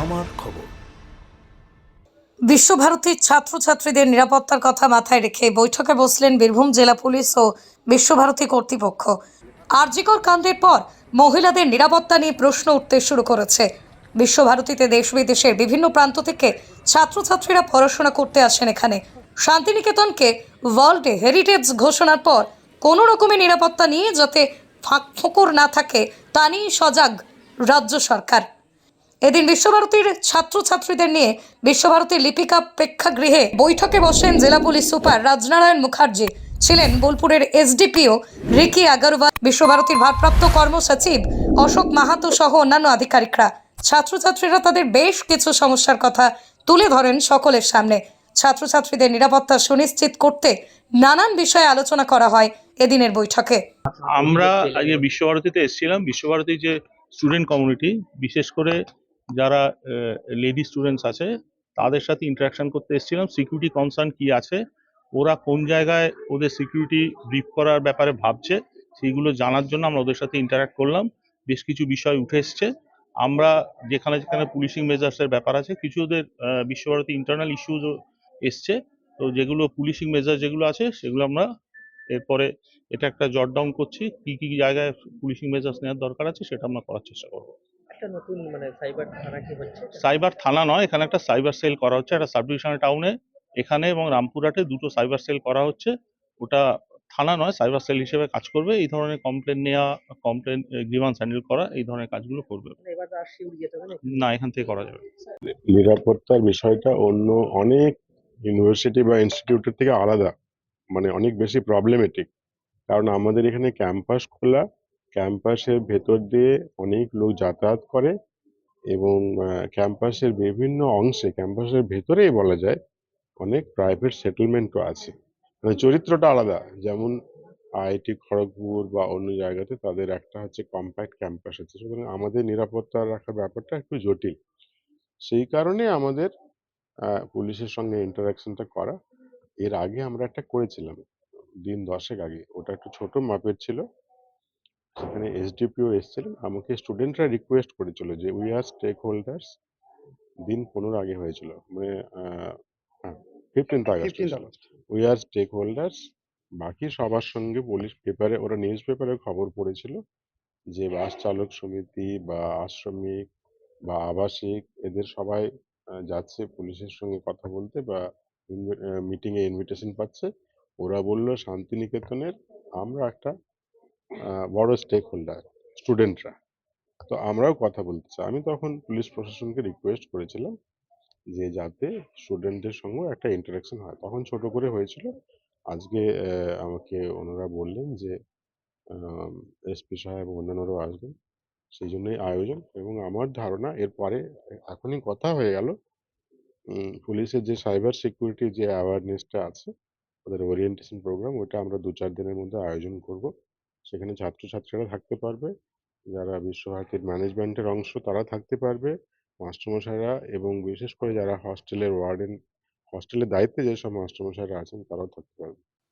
আমার খবর। বিশ্বভারতীর ছাত্রছাত্রীদের নিরাপত্তার কথা মাথায় রেখে বৈঠকে বসলেন বীরভূম জেলা পুলিশ ও বিশ্বভারতী কর্তৃপক্ষ। আরজিকর কাণ্ডের পর মহিলাদের নিরাপত্তা নিয়ে প্রশ্ন উঠতে শুরু করেছে। বিশ্বভারতীতে দেশ বিদেশের বিভিন্ন প্রান্ত থেকে ছাত্রছাত্রীরা পড়াশোনা করতে আসেন এখানে। শান্তিনিকেতনকে ওয়ার্ল্ড হেরিটেজ ঘোষণার পর কোনো রকমের নিরাপত্তা নিয়ে যাতে ফাঁক ফোকর না থাকে, তা নিয়ে সজাগ রাজ্য সরকার। এদিন বিশ্বভারতীর ছাত্রছাত্রীদের নিয়ে বিশ্বভারতীর লিপিকা প্রেক্ষাগৃহে বৈঠকে বসেন জেলা পুলিশ সুপার রাজনারায়ণ মুখার্জি। ছিলেন বোলপুরের এসডিপিও রিকি আগরওয়াল, বিশ্বভারতীর ভারপ্রাপ্ত কর্মসচিব অশোক মাহাতো সহ অন্যান্য আধিকারিকরা। ছাত্রছাত্রীরা তাদের বেশ কিছু সমস্যার কথা তুলে ধরেন সকলের সামনে। ছাত্রছাত্রীদের নিরাপত্তা সুনিশ্চিত করতে নানান বিষয়ে আলোচনা করা হয় এদিনের বৈঠকে। আমরা বিশ্বভারতীতে এসেছিলাম। বিশ্বভারতীর যে স্টুডেন্ট কমিউনিটি, বিশেষ করে যারা লেডি স্টুডেন্টস আছে, তাদের সাথে ইন্টারাকশন করতে এসেছিলাম। সিকিউরিটি কনসার্ন কি আছে? ওরা কোন জায়গায় ওদের সিকিউরিটি ব্রিফ করার ব্যাপারে ভাবছে সেইগুলো জানার জন্য আমরা ওদের সাথে ইন্টারাক্ট করলাম। বেশ কিছু বিষয় উঠে এসছে। আমরা যেখানে যেখানে পুলিশিং মেজার্সের ব্যাপার আছে, কিছু ওদের বিশ্বভারতী ইন্টারনাল ইস্যুজও এসছে। তো যেগুলো পুলিশিং মেজার যেগুলো আছে, সেগুলো আমরা এরপরে এটা একটা জট ডাউন করছি, কি কি জায়গায় পুলিশিং মেজার্স নেওয়ার দরকার আছে, সেটা আমরা করার চেষ্টা করব। একটা নতুন মানে সাইবার থানা কি হচ্ছে? সাইবার থানা নয় এখানে একটা সাইবার সেল করা হচ্ছে একটা সাব ডিভিশনাল টাউনে এখানে এবং রামপুরহাটে দুটো সাইবার সেল করা হচ্ছে। ওটা থানা নয় সাইবার সেল হিসেবে কাজ করবে। এই ধরনের কমপ্লেন নেওয়া কমপ্লেন গ্রিভান্স হ্যান্ডেল করা এই ধরনের কাজগুলো করবে। মানে? না এখান থেকে করা যাবে। নিরাপত্তার বিষয়টা অন্য অনেক ইউনিভার্সিটি বা ইনস্টিটিউটের থেকে আলাদা। মানে অনেক বেশি প্রবলেমেটিক কারণ আমাদের এখানে ক্যাম্পাস খোলা ক্যাম্পাসের ভেতর দিয়ে অনেক লোক যাতায়াত করে এবং ক্যাম্পাসের বিভিন্ন অংশে, ক্যাম্পাসের ভেতরেই বলা যায়, অনেক প্রাইভেট সেটেলমেন্টও আছে। মানে চরিত্রটা আলাদা। যেমন আইআইটি খড়গপুর বা অন্য জায়গাতে তাদের একটা হচ্ছে কম্প্যাক্ট ক্যাম্পাস আছে। সুতরাং আমাদের নিরাপত্তা রাখার ব্যাপারটা একটু জটিল। সেই কারণে আমাদের পুলিশের সঙ্গে ইন্টারাকশনটা করা। এর আগে আমরা একটা করেছিলাম। দিন দশেক আগে। ওটা একটু ছোট মাপের ছিল। সেখানে এসডিপিও এসেছিলেন আমাকে স্টুডেন্টরা রিকোয়েস্ট করেছিল যে উই আর স্টেক হোল্ডার্স দিন পনেরো আগে হয়েছিল। মানে fifteenth August we are stakeholders বাকি সবার সঙ্গে পুলিশ পেপারে ওরা নিউজ পেপারে খবর পড়েছিল যে বাস চালক সমিতি বা আশ্রমিক বা আবাসিক এদের সবাই যাচ্ছে পুলিশের সঙ্গে কথা বলতে বা মিটিংয়ে ইনভিটেশন পাচ্ছে। ওরা বলল শান্তিনিকেতনের আমরা একটা বড় স্টেক হোল্ডার স্টুডেন্টরা তো আমরাও কথা বলতে চাই। আমি তখন পুলিশ প্রশাসনকে রিকোয়েস্ট করেছিলাম যে যাতে স্টুডেন্টদের সঙ্গে একটা ইন্টারাকশন হয়। তখন ছোট করে হয়েছিল। আজকে আমাকে ওনারা বললেন যে এসপি সাহেব অন্যান্যরাও আসবেন। সেই জন্যই আয়োজন এবং আমার ধারণা এরপরে এখনই কথা হয়ে গেল। পুলিশের যে সাইবার সিকিউরিটি যে অ্যাওয়ারনেসটা আছে, ওদের ওরিয়েন্টেশন প্রোগ্রাম ওটা আমরা দু চার দিনের মধ্যে আয়োজন করব। সেখানে ছাত্রছাত্রীরা থাকতে পারবে। যারা বিশ্বভারতীর ম্যানেজমেন্টের অংশ তারা থাকতে পারবে। মাস্টারমশাইরা এবং বিশেষ করে যারা হস্টেলের ওয়ার্ডেন হস্টেলের দায়িত্বে যেসব মাস্টারমশাইরা আছেন তারাও থাকতে পারবে।